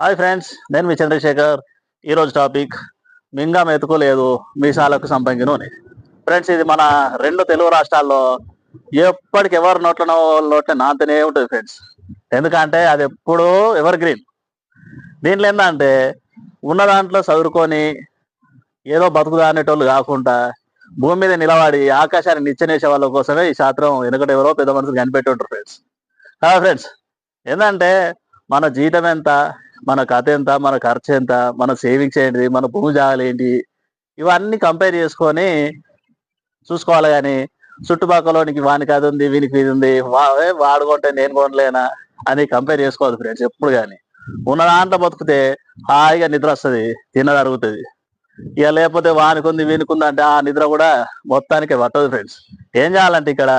Hi friends నేను మీ చంద్రశేఖర్. ఈరోజు topic మింగా మెతుకోలేదు మీసాలకు సంపంగి నూనె ఫ్రెండ్స్ ఇది మన రెండు తెలుగు రాష్ట్రాల్లో ఎప్పటికి ఎవరి నోట్లనో నోట్ల నాతనే ఉంటుంది ఫ్రెండ్స్ ఎందుకంటే అది ఎప్పుడూ ఎవర్ గ్రీన్ దీంట్లో ఏంటంటే ఉన్న దాంట్లో చదువుకొని ఏదో బతుకుదానేటోళ్ళు కాకుండా భూమి మీద నిలబడి ఆకాశాన్ని నిచ్చెనేసే వాళ్ళ కోసమే ఈ శాస్త్రం ఎందుకంటే ఎవరో పెద్ద మనుషులు కనిపెట్టి ఉంటారు ఫ్రెండ్స్ ఫ్రెండ్స్ ఏంటంటే మన జీతం ఎంత? మన కథ ఎంత మన ఖర్చు ఎంత మన సేవింగ్స్ ఏంటి మన భూమి జాగాలు ఏంటి ఇవన్నీ కంపేర్ చేసుకొని చూసుకోవాలి కానీ చుట్టుపక్కలోనికి వానికి అది ఉంది వీనికి ఇది ఉంది వా- వాడు కొంటే నేను కొనలేనా అని కంపేర్ చేసుకోవద్దు ఫ్రెండ్స్ ఎప్పుడు కానీ. ఉన్న దాంట్లో బతుకుతే హాయిగా నిద్ర వస్తుంది తినదరుగుతుంది ఇక లేకపోతే వానికి ఉంది అంటే ఆ నిద్ర కూడా మొత్తానికి పట్టదు ఫ్రెండ్స్ ఏం చేయాలంటే ఇక్కడ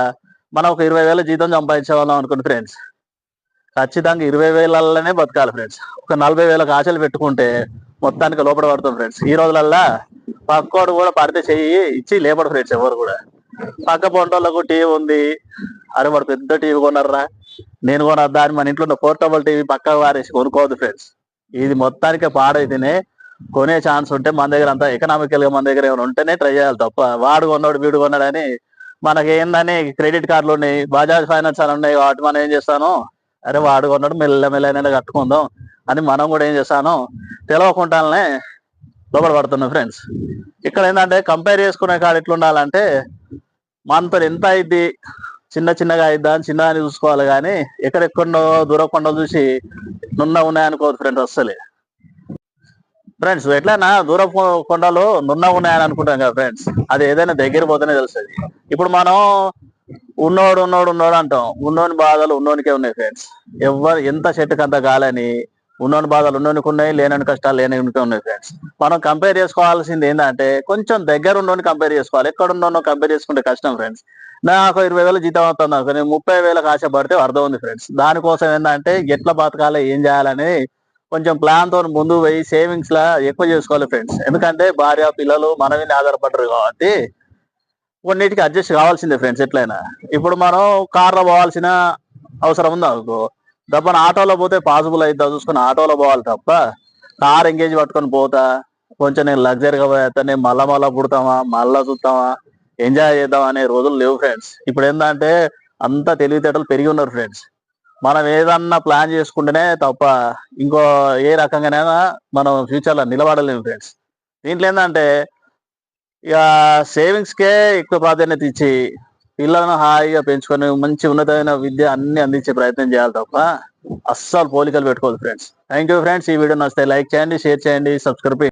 మనం ఒక ఇరవై వేల జీతం సంపాదించే వాళ్ళం అనుకోండి ఫ్రెండ్స్ ఖచ్చితంగా ఇరవై వేలలోనే బతకాలి ఫ్రెండ్స్ ఒక నలభై వేలకు ఆశలు పెట్టుకుంటే మొత్తానికి లోపల పడతాం ఫ్రెండ్స్ ఈ రోజులల్లా పక్కోడు కూడా పడితే చెయ్యి ఇచ్చి లేపడు ఫ్రెండ్స్ ఎవరు కూడా. పక్క పొంటోళ్ళకు టీవీ ఉంది. అరే వాడు పెద్ద టీవీ కొన్నారా నేను కొనద్దా అని మన ఇంట్లో ఉన్న పోర్టబుల్ టీవీ పక్క వారేసి కొనుక్కోవద్దు ఫ్రెండ్స్ ఇది మొత్తానికి పాడైతేనే కొనే ఛాన్స్ ఉంటే మన దగ్గర అంతా ఎకనామికల్గా మన దగ్గర ఏమైనా ఉంటేనే ట్రై చేయాలి తప్ప వాడు కొన్నాడు వీడు కొన్నాడని మనకి ఏందని క్రెడిట్ కార్డులు ఉన్నాయి బజాజ్ ఫైనాన్స్ అని ఉన్నాయి వాటి మనం ఏం చేస్తాను? అరే వాడు కొన్నాడు మెల్ల మెల్లైనా కట్టుకుందాం అని మనం కూడా ఏం చేశాను? తెలవకుండానే లోపల పడుతున్నాం ఫ్రెండ్స్ ఇక్కడ ఏంటంటే కంపేర్ చేసుకునే కాడ ఎట్లా ఉండాలంటే మనతో ఎంత అయింది చిన్న చిన్నగా అయిద్దా అని చిన్నగా చూసుకోవాలి కానీ ఎక్కడెక్కడో దూర చూసి నున్న ఉన్నాయనుకోవద్దు ఫ్రెండ్స్ అస్సలే. ఫ్రెండ్స్ ఎట్లయినా దూర కొండలు నున్న ఉన్నాయని అనుకుంటాం కదా ఫ్రెండ్స్ అది ఏదైనా దగ్గర పోతేనే తెలుస్తుంది. ఇప్పుడు మనం ఉన్నోడు ఉన్నోడు ఉన్నోడు అంటాం. ఉన్నోని బాధలు ఉన్నోనికే ఉన్నాయి ఫ్రెండ్స్ ఎవరు ఎంత చెట్టుకు అంత కాలని ఉన్నోని బాధలు ఉన్నోనికి ఉన్నాయి లేనని కష్టాలు లేనికే ఉన్నాయి ఫ్రెండ్స్ మనం కంపేర్ చేసుకోవాల్సింది ఏంటంటే కొంచెం దగ్గర ఉన్నోని కంపేర్ చేసుకోవాలి. ఎక్కడ ఉన్నోనో కంపేర్ చేసుకుంటే కష్టం ఫ్రెండ్స్ నాకు ఇరవై వేలు జీతం అవుతుంది అనుకో నేను ముప్పై వేలకు ఆశ పడితే అర్థం ఉంది ఫ్రెండ్స్ దానికోసం ఏంటంటే ఎట్లా బతకాలి ఏం చేయాలని కొంచెం ప్లాన్తో ముందు పోయి సేవింగ్స్ లా ఎక్కువ చేసుకోవాలి ఫ్రెండ్స్ ఎందుకంటే భార్య పిల్లలు మన మీద ఆధారపడరు కాబట్టి కొన్నిటికి అడ్జస్ట్ కావాల్సిందే ఫ్రెండ్స్ ఎట్లయినా. ఇప్పుడు మనం కార్లో పోవాల్సిన అవసరం ఉంది అనుకో? దప్పని ఆటోలో పోతే పాసిబుల్ అయిద్దా? చూసుకుని ఆటోలో పోవాలి తప్ప కార్ ఎంగేజ్ పట్టుకొని పోతా. కొంచెం నేను లగ్జరీగా పోయేస్తా నేను మళ్ళా మళ్ళా పుడతామా? మళ్ళా చూస్తామా? ఎంజాయ్ చేద్దాం అనే రోజులు లేవు ఫ్రెండ్స్ ఇప్పుడు ఏంటంటే అంతా తెలివితేటలు పెరిగి ఉన్నారు ఫ్రెండ్స్ మనం ఏదన్నా ప్లాన్ చేసుకుంటేనే తప్ప ఇంకో ఏ రకంగానైనా మనం ఫ్యూచర్లో నిలబడలేము ఫ్రెండ్స్ దీంట్లో ఏంటంటే ఇక సేవింగ్స్కే ఎక్కువ ప్రాధాన్యత ఇచ్చి పిల్లలను హాయిగా పెంచుకొని మంచి ఉన్నతమైన విద్య అన్ని అందించే ప్రయత్నం చేయాలి తప్ప అస్సలు పోలికలు పెట్టుకోవద్దు ఫ్రెండ్స్ థ్యాంక్ యూ ఫ్రెండ్స్ ఈ వీడియో నచ్చితే లైక్ చేయండి షేర్ చేయండి సబ్స్క్రైబ్